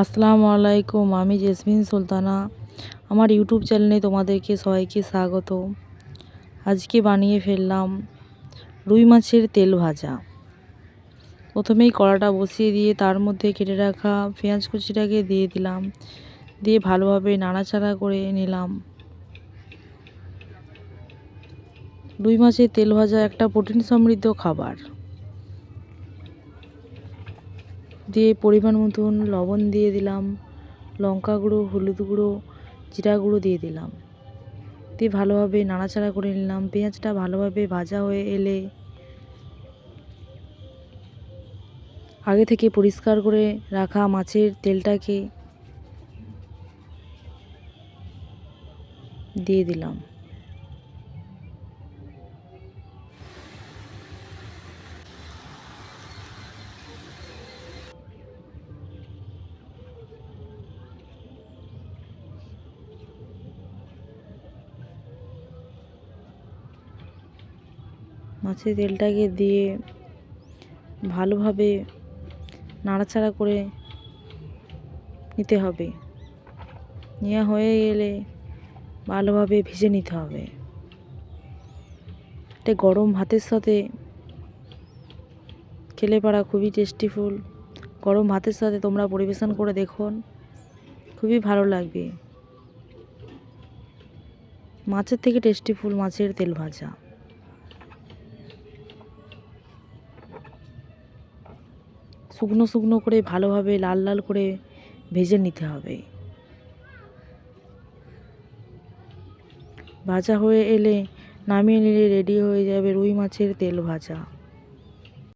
আসসালামু আলাইকুম, আমি জেসমিন সুলতানা। আমার ইউটিউব চ্যানেলে তোমাদেরকে সবাইকে স্বাগত। আজকে বানিয়ে ফেললাম রুই মাছের তেল ভাজা। প্রথমেই কড়াটা বসিয়ে দিয়ে তার মধ্যে কেটে রাখা পেঁয়াজ কুচিটাকে দিয়ে দিলাম। দিয়ে ভালোভাবে নাড়াচাড়া করে নিলাম। রুই মাছের তেল ভাজা একটা প্রোটিন সমৃদ্ধ খাবার। দিয়ে পরিমাণ মতন লবণ দিয়ে দিলাম, লঙ্কা গুঁড়ো, হলুদ গুঁড়ো, জিরা গুঁড়ো দিয়ে দিলাম। দিয়ে ভালোভাবে নাড়াচাড়া করে নিলাম। পেঁয়াজটা ভালোভাবে ভাজা হয়ে এলে আগে থেকে পরিষ্কার করে রাখা মাছের তেলটাকে দিয়ে দিলাম। মাছের তেলটাকে দিয়ে ভালোভাবে নাড়াচাড়া করে নিতে হবে। নেওয়া হয়ে গেলে ভালোভাবে ভেজে নিতে হবে। এটা গরম ভাতের সাথে খেলে পারা খুবই টেস্টিফুল গরম ভাতের সাথে তোমরা পরিবেশন করে দেখুন, খুবই ভালো লাগবে। মাছের থেকে টেস্টিফুল মাছের তেল ভাজা। শুকনো শুকনো করে ভালোভাবে লাল লাল করে ভেজে নিতে হবে। ভাজা হয়ে এলে নামিয়ে নিলে রেডি হয়ে যাবে রুই মাছের তেল ভাজা।